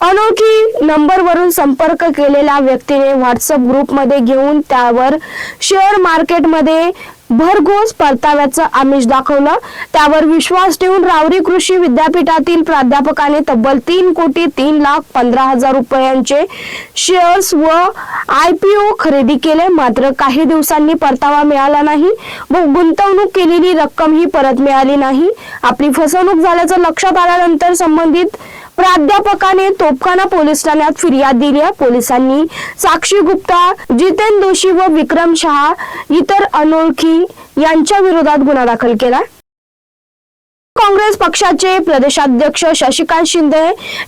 अनोखी नंबरवरून संपर्क केलेल्या व्यक्तीने व्हॉट्सअप ग्रुपमध्ये घेऊन त्यावर शेअर मार्केटमध्ये भरघोस परताव्याचं आमिष दाखवलं. त्यावर विश्वास ठेवून रावरी कृषी विद्यापीठातील प्राध्यापकाने तब्बल तीन कोटी तीन लाख पंधरा हजार रुपयांचे शेअर्स व आय पी ओ खरेदी केले. मात्र काही दिवसांनी परतावा मिळाला नाही व गुंतवणूक केलेली रक्कम ही परत मिळाली नाही. आपली फसवणूक झाल्याचं लक्षात आल्यानंतर संबंधित प्राध्यापकाने तोपखाना पोलीस ठाण्यात फिर्याद दिली. आहे पोलिसांनी साक्षी गुप्ता जितेन दोषी व विक्रम शहा इतर अनोळखी यांच्या विरोधात गुन्हा दाखल केला. काँग्रेस पक्षाचे प्रदेशाध्यक्ष शशिकांत शिंदे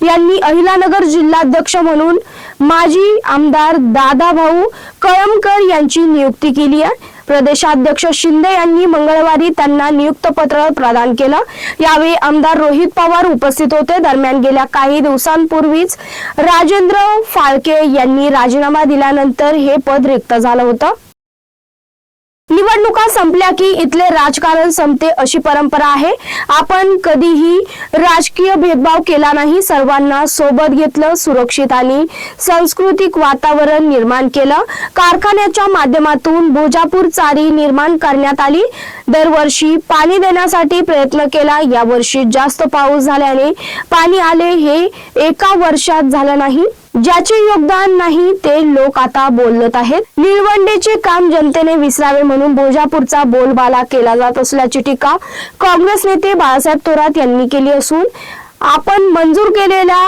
यांनी अहिलानगर जिल्हाध्यक्ष म्हणून माजी आमदार दादाभाऊ कळमकर यांची नियुक्ती केली आहे. प्रदेशाध्यक्ष शिंदे यांनी मंगळवारी त्यांना नियुक्त पत्र प्रदान केलं. यावेळी आमदार रोहित पवार उपस्थित होते. दरम्यान गेल्या काही दिवसांपूर्वीच राजेंद्र फाळके यांनी राजीनामा दिल्यानंतर हे पद रिक्त झालं होतं. निवडणुका संपल्या की इथले राजकारण संपते अशी परंपरा आहे. आपण कधीही राजकीय भेदभाव केला नाही. सर्वांना सोबत घेतलं सुरक्षित आणि सांस्कृतिक वातावरण निर्माण केलं. कारखान्याच्या माध्यमातून भोजापूर चारी निर्माण करण्यात आली. दरवर्षी पाणी देण्यासाठी प्रयत्न केला. यावर्षी जास्त पाऊस झाल्याने पाणी आले हे एका वर्षात झालं नाही. ज्याचे योगदान नाही ते लोक आता बोलत आहेत. निळवंडेचे काम जनतेने विसरावे म्हणून भोजापूरचा बोलबाला केला जात असल्याची टीका काँग्रेस नेते बाळासाहेब थोरात यांनी केली असून आपण मंजूर केलेल्या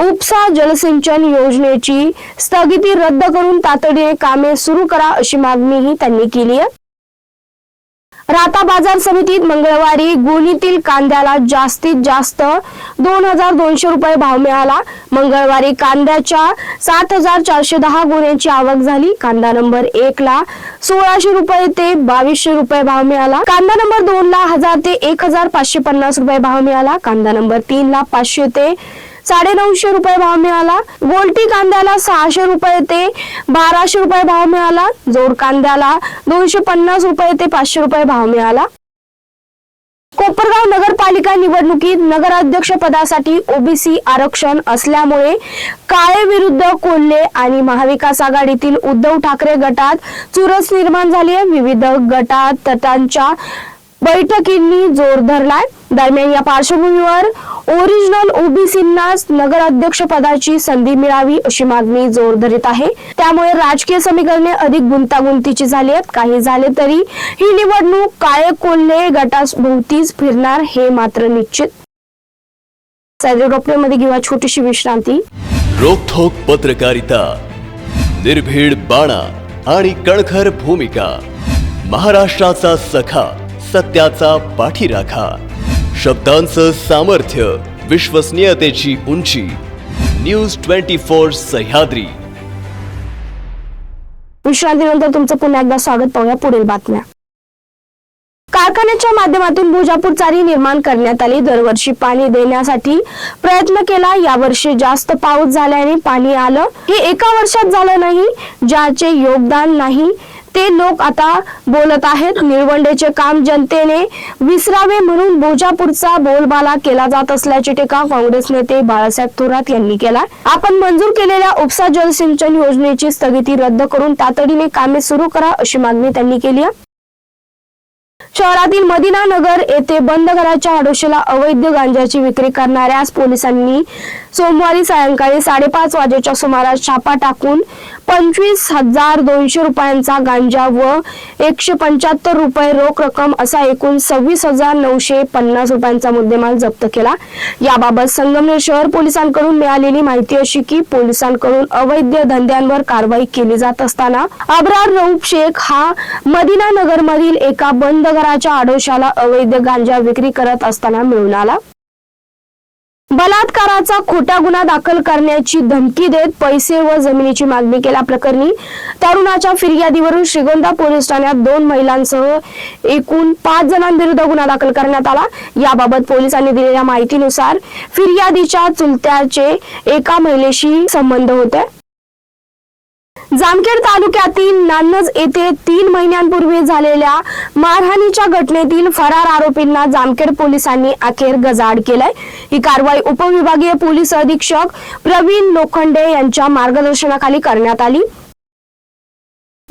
उपसा जलसिंचन योजनेची स्थगिती रद्द करून तातडीने कामे सुरू करा अशी मागणीही त्यांनी केली आहे. राता बाजार समितीत मंगळवारी गोणीतील कांद्याला जास्तीत जास्त दोन हजार दोनशे रुपये भाव मिळाला. मंगळवारी कांद्याच्या सात हजार चारशे दहा गोण्यांची आवक झाली. कांदा नंबर एक ला सोळाशे रुपये ते बावीसशे रुपये भाव मिळाला. कांदा नंबर दोन ला हजार ते एक हजार पाचशे पन्नास रुपये भाव मिळाला. कांदा नंबर तीन ला पाचशे ते साडे नऊशे रुपये भाव मिळाला. गोलटी कांद्याला सहाशे रुपये ते बाराशे रुपये भाव मिळाला. जोड कांद्याला दोनशे पन्नास रुपये ते पाचशे रुपये भाव मिळाला. कोपरगाव नगरपालिका निवडणुकीत नगराध्यक्ष पदासाठी ओबीसी आरक्षण असल्यामुळे काळे विरुद्ध कोल्हे आणि महाविकास आघाडीतील उद्धव ठाकरे गटात चुरस निर्माण झाली आहे. विविध गटात तटांच्या बैठकींनी जोर धरलाय. दरम्यान या पार्श्वभूमीवर ओरिजिनल ओबीसींनाच नगराध्यक्ष पदाची संधी मिळावी अशी मागणी जोर धरत आहे. त्यामुळे राजकीय समीकरणे अधिक गुंतागुंतीची झाली आहेत. काही झाले तरी ही निवडणूक काळे कोल्हे गटाभोवतीच फिरणार हे मात्र निश्चित. मध्ये घेऊया छोटीशी विश्रांती. रोखोक पत्रकारिता निर्भीड बाणा आणि कणखर भूमिका महाराष्ट्राचा सखा सत्याचा पाठीराखा. शब्दांचं सामर्थ्य विश्वसनीयतेची उंची. News twenty four Sahyadri. विश्रांतीनंतर तुमचं पुन्हा एकदा स्वागत पाहूया पुढील बातम्या. कारखान्याच्या माध्यमातून भुजापूर चारी निर्माण करण्यात आली. दरवर्षी पाणी देण्यासाठी प्रयत्न केला. यावर्षी जास्त पाऊस झाल्याने पाणी आलं. हे एका वर्षात झालं नाही ज्याचे योगदान नाही. ते लोक आता बोलत आहेत. निळवंडेचे काम जनतेने विसरावे म्हणून बोजापूरचा बोलबाला केला जात असल्याची टीका काँग्रेस नेते बाळासाहेब थोरात यांनी केला. आपण मंजूर केलेल्या उपसा जलसिंचन योजनेची स्थगिती रद्द करून तातडीने कामे सुरू करा अशी मागणी त्यांनी केली आहे. शहरातील मदिनानगर येथे बंद घराच्या आडोशीला अवैध गांजाची विक्री करणाऱ्यास पोलिसांनी सोमवारी सायंकाळी साडेपाच वाजेच्या सुमारास छापा टाकून पंचवीस हजार दोनशे रुपयांचा गांजा व एकशे पंच्याहत्तर रुपये रोख रक्कम असा एकूण सव्वीस हजार नऊशे पन्नास रुपयांचा मुद्देमाल जप्त केला. याबाबत संगमनेर शहर पोलिसांकडून मिळालेली माहिती अशी की पोलिसांकडून अवैध धंद्यांवर कारवाई केली जात असताना अब्रार रऊफ शेख हा मदिना नगरमधील एका बंद घराच्या आडोशाला अवैध गांजा विक्री करत असताना मिळून आला. बलात्काराचा खोटा गुन्हा दाखल करण्याची धमकी देत पैसे व जमिनीची मागणी केल्याप्रकरणी तरुणाच्या फिर्यादीवरून श्रीगोंदा पोलीस ठाण्यात दोन महिलांसह एकूण पाच जणांविरुद्ध गुन्हा दाखल करण्यात आला. याबाबत पोलिसांनी दिलेल्या माहितीनुसार फिर्यादीच्या चुलत्याचे एका महिलेशी संबंध होते. जामखेड तालुक्यातील नान्नज येथे तीन महिन्यांपूर्वी झालेल्या मारहाणीच्या घटनेतील फरार आरोपींना जामखेड पोलिसांनी अखेर गजाड केलाय. ही कारवाई उपविभागीय पोलीस अधीक्षक प्रवीण लोखंडे यांच्या मार्गदर्शनाखाली करण्यात आली.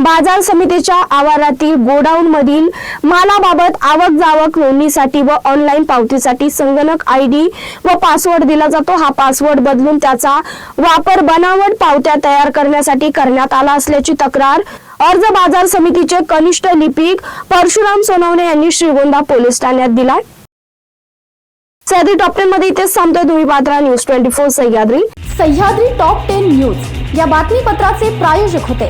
बाजार समितीच्या आवारातील गोडाऊन मधील मालाबाबत आवक जावक नोंदणीसाठी व ऑनलाईन पावतीसाठी संगणक आय डी व पासवर्ड दिला जातो. हा पासवर्ड बदलून त्याचा वापर बनावट पावत्या तयार करण्यासाठी करण्यात आला असल्याची तक्रार अर्ज बाजार समितीचे कनिष्ठ लिपिक परशुराम सोनवणे यांनी श्रीगोंदा पोलीस ठाण्यात दिला सह्याद्री टॉप टेन मध्ये इथेच सांगतोय तुम्ही. Patra news twenty four Sahyadri. Sahyadri top ten news या बातमीपत्राचे प्रायोजक होते.